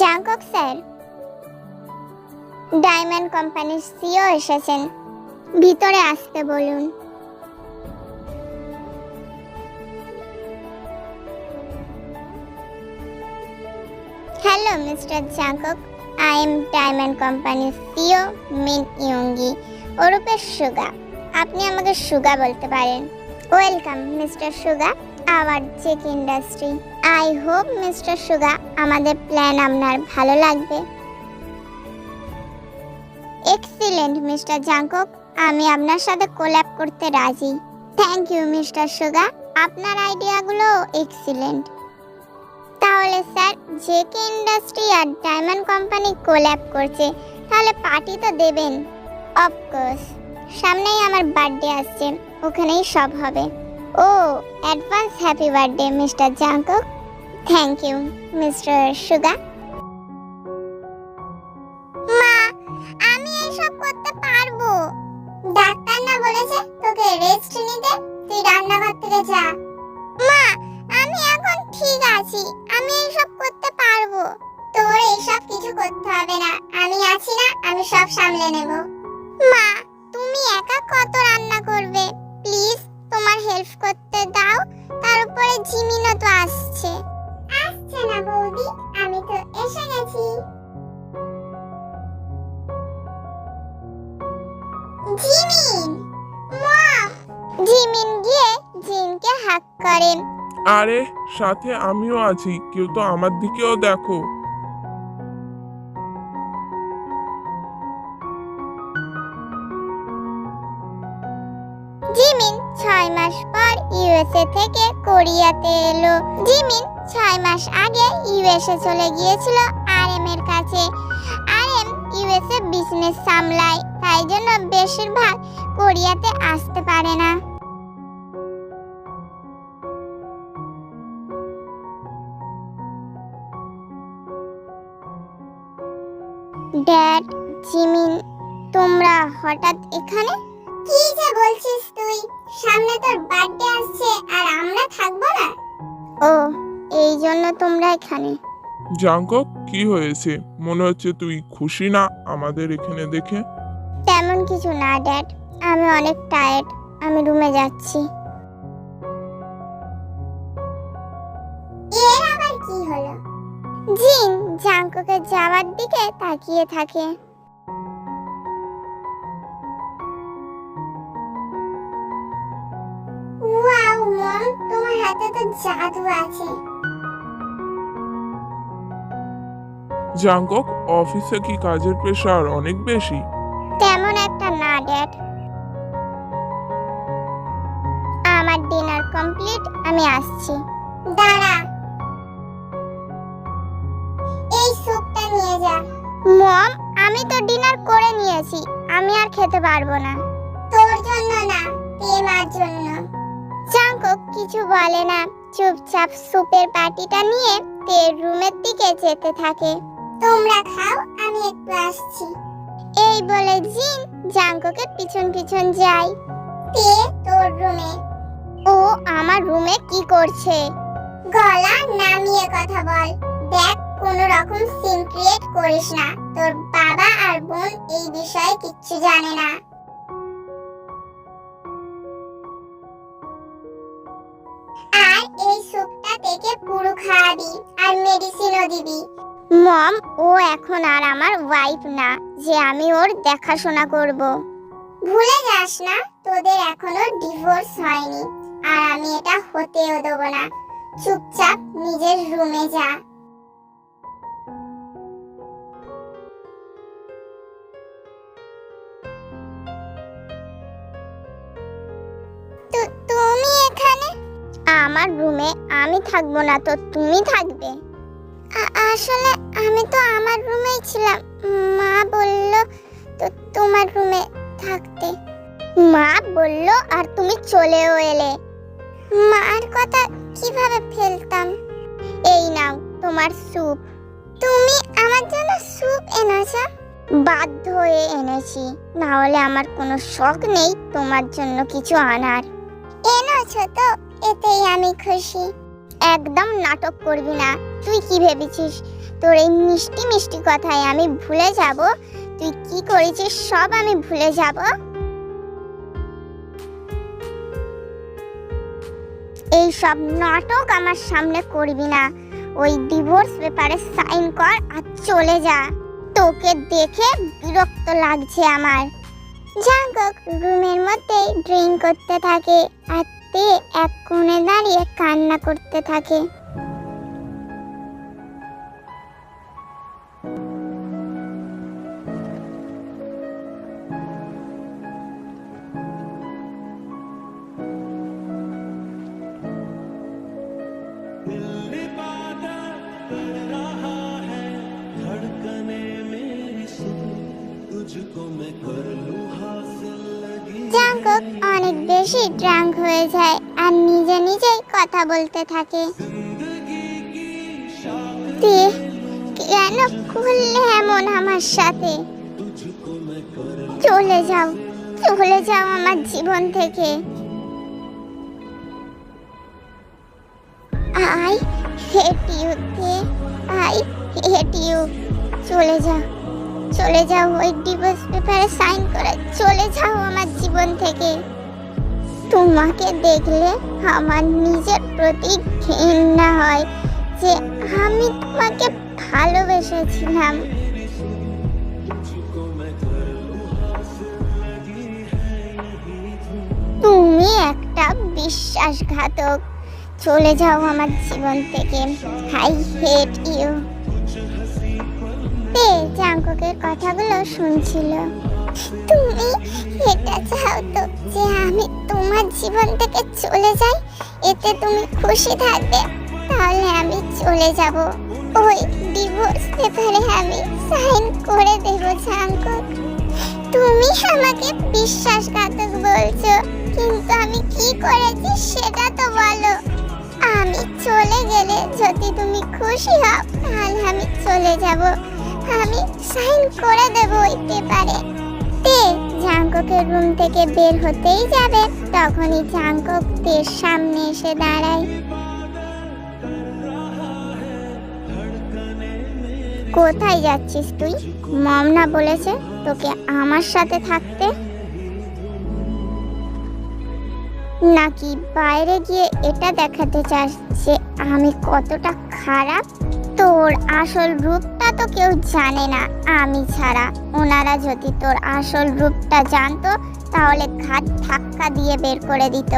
জাঙ্কক sir, diamond কোম্পানির CEO এসেছেন। ভিতরে আসতে বলুন। Hello, mister Jungkook I am diamond কোম্পানির সিও মিন ইয়ঙ্গি ওরূপে সুগা। আপনি আমাকে সুগা বলতে পারেন। Welcome mister Suga our check industry I hope mister Suga আমাদের প্ল্যান আপনার ভালো লাগবে। এক্সিলেন্ট মিস্টার জাঙ্কক আমি আপনার সাথে কোল্যাব করতে রাজি। থ্যাংক ইউ মিস্টার সুগা আপনার আইডিয়াগুলো এক্সিলেন্ট তাহলে স্যার জেকে ইন্ডাস্ট্রি আর ডায়মন্ড কোম্পানি কোল্যাব করছে, তাহলে পার্টি তো দেবেন। অফকোর্স সামনেই আমার বার্থডে আসছে, ওখানেই সব হবে। ও, advance happy birthday, mister Jungkook thank you, mister Suga মা, আমি এইসব করতে পারব। ডাক্তার না বলেছে তোকে রেস্ট নিতে, তুই রান্নাঘর থেকে যা। মা, আমি এখন ঠিক আছি, আমি এইসব করতে পারব। তোর এইসব কিছু করতে হবে না, আমি আছি না, আমি সব সামলে নেব। মা তুমি একা কত রান্না করবে? প্লিজ, তোমার হেল্প করতে দাও। তার উপরে জিমিনও তো আসছে। আসছে না বৌদি, আমি তো এসে গেছি। জিমিন জিমিন গিয়ে জিনকে হাক করে আরে, সাথে আমিও আছি, কেউ তো আমার দিকেও দেখো। জিমিন ছয় মাস পর ইউএসএ থেকে কোরিয়াতে এলো। জিমিন ছয় মাস আগে ইউএসএ চলে গিয়েছিল আর এম এর কাছে। আর এম ইউএসএ বিজনেস সামলায়, তাই জন্য বেশিরভাগ কোরিয়াতে আসতে পারে না। ড্যাড, জিমিন, তোমরা হঠাৎ এখানে? কি যে বলছিস তুই? সামনে তোর বার্থডে আসছে আর আমরা থাকব না? ও এই জন্য তোমরা এখানে। জাঙ্কক কি হয়েছে? মনে হচ্ছে তুই খুশি না আমাদের এখানে দেখে। তেমন কিছু না ড্যাড আমি অনেক টায়ার্ড আমি রুমে যাচ্ছি। এর আবার কি হলো? জিন জাঙ্কুকে যাওয়ার দিকে তাকিয়ে থাকে। জাদু আছে। জাঙ্কক অফিসে কি কাজের প্রেশার অনেক বেশি? তেমন একটা না ড্যাড। আমার ডিনার কমপ্লিট আমি আসছি। দাঁড়া। এই স্যুপটা নিয়ে যা। মম আমি তো ডিনার করে নিয়েছি আমি আর খেতে পারব না। তোর জন্য না তেমার জন্য। চাঙ্কক কিছু বলে না। চুপচাপ স্যুপের বাটিটা নিয়ে তের রুমের দিকে যেতে থাকে। তোমরা খাও, আমি একটু আসছি। এই বলে জিন জাঙ্ককে পিছন পিছন যায়। তে তোর রুমে? ও আমার রুমে কি করছে? গলা নামিয়ে কথা বল। দেখ, কোন রকম সিন ক্রিয়েট করিস না। তোর বাবা আর বোন এই বিষয়ে কিচ্ছু জানে না। পুরো খাওয়াবি আর মেডিসিনও দিবি। মম, ও এখন আর আমার ওয়াইফ না, যে আমি ওর দেখাশোনা করব। ভুলে যাস না, তোদের এখনও ডিভোর্স হয়নি, আর আমি এটা হতেও দেবো না। চুপচাপ নিজের রুমে যা। আমার রুমে আমি থাকব না তো তুমি থাকবে? আসলে আমি তো আমার রুমেই ছিলাম। মা বলল তো তোমার রুমে থাকতে। মা বলল আর তুমি চলেও এলে। মার কথা কীভাবে ফেলতাম? এই নাও তোমার স্যুপ। তুমি আমার জন্য স্যুপ এনেছো? বাধ্য হয়ে এনেছি। না হলে আমার কোনো শখ নেই তোমার জন্য কিছু আনার। এনেছো তো? এতেই আমি খুশি। একদম নাটক করবি না। তুই কি ভেবেছিস? তোর এই মিষ্টি মিষ্টি কথায় আমি ভুলে যাব? তুই কি করেছিস সব আমি ভুলে যাব? এই সব নাটক আমার সামনে করবি না। ওই ডিভোর্স পেপারে সাইন কর আর চলে যা। তোকে দেখে বিরক্ত লাগছে আমার। জাঙ্কক রুমের মধ্যে ড্রিঙ্ক করতে থাকে। আর তে এক কোণে দাঁড়িয়ে কান্না করতে থাকে दिल इबादत कर रहा है धड़कने मेरी सुन तुझको मैं कर लूं हासिल लगी জাঙ্কক অনেক বেশি ড্রাঙ্ক হয়ে যায় আর নিজে নিজেই কথা বলতে থাকে। কেন খুললে এমন আমার সাথে? চলে যাও চলে যাও আমার জীবন থেকে। I hate you I hate you চলে যাও চলে যাও ওই ডিভোর্স পেপারে সাইন করে। চলে যাও আমার জীবন থেকে। তোমাকে দেখলে আমার নিজের প্রতি ঘৃণা হয় যে আমি তোমাকে ভালোবেসেছিলাম। তুমি একটা বিশ্বাসঘাতক। চলে যাও আমার জীবন থেকে। I hate you. তে জাঙ্ককের কথাগুলো শুনছিল। তুমি এটা চাও তো যে আমি তোমার জীবন থেকে চলে যাই? এতে তুমি খুশি থাকবে। তাহলে আমি চলে যাব। ওই ডিভোর্স পেপারে আমি সাইন করে দেব, জাঙ্কুক। তুমি আমাকে বিশ্বাসঘাতক বলছো, কিন্তু আমি কি করেছি সেটা তো বলো। আমি চলে গেলে যদি তুমি খুশি হও, তাহলে আমি চলে যাব। আমি সাইন করে দেব ওই পেপারে তে জাঙ্ককের রুম থেকে বের হতেই যাবে, তখনই জাঙ্কক তের সামনে এসে দাঁড়ায়। কোথায় যাচ্ছিস তুই? মম না বলেছে তোকে আমার সাথে থাকতে। নাকি বাইরে গিয়ে এটা দেখাতে চাস যে আমি কতটা খারাপ? তোর আসল রূপটা তো কেউ জানে না, আমি ছাড়া। ওনারা যদি তোর আসল রূপটা জানতো, তাহলে ঘাট ধাক্কা দিয়ে বের করে দিত।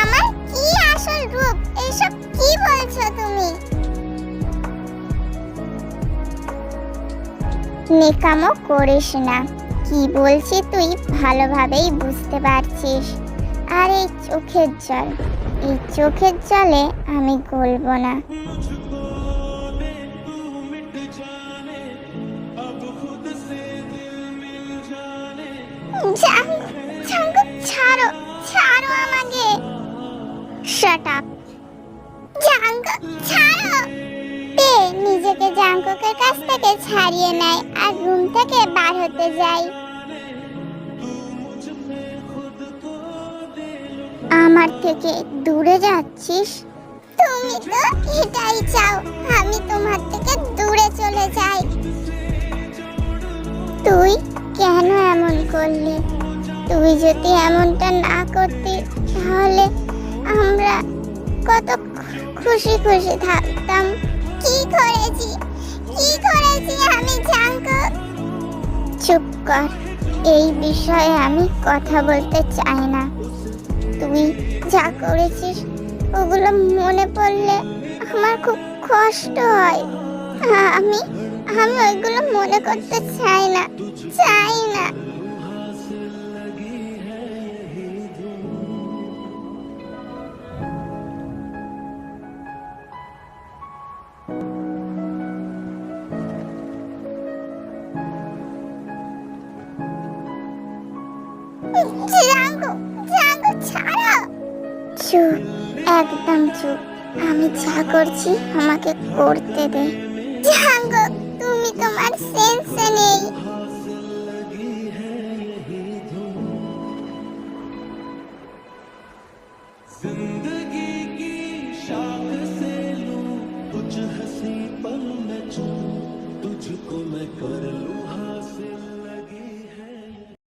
আমার কি আসল রূপ? এসব কি বলছো তুমি? নেকামো করিস না। কি বলছি তুই ভালোভাবেই বুঝতে পারছিস। আর এই চোখের জল, এই চোখের জলে আমি গলবো না। নিজেকে জাঙ্গুকের কাছ থেকে ছাড়িয়ে নেয় আর রুম থেকে বার হতে যায়। আমার থেকে দূরে যাচ্ছিস? তুমি তো এটাই চাও, আমি তোমার থেকে দূরে চলে যাই। তুই কেন এমন করলি? তুই যদি এমনটা না করতি, তাহলে আমরা কত খুশি খুশি থাকতাম। কি করেছি কি আমি চুপ কর। এই বিষয়ে আমি কথা বলতে চাই না। তুই যা করেছিস, ওগুলো মনে পড়লে আমার খুব কষ্ট হয়। আমি আমি ওইগুলো মনে করতে চাই না। চাই না। একদম চুপ। আমি যা করছি আমাকে করতে দে। তুমি তোমার সেন্সে নেই।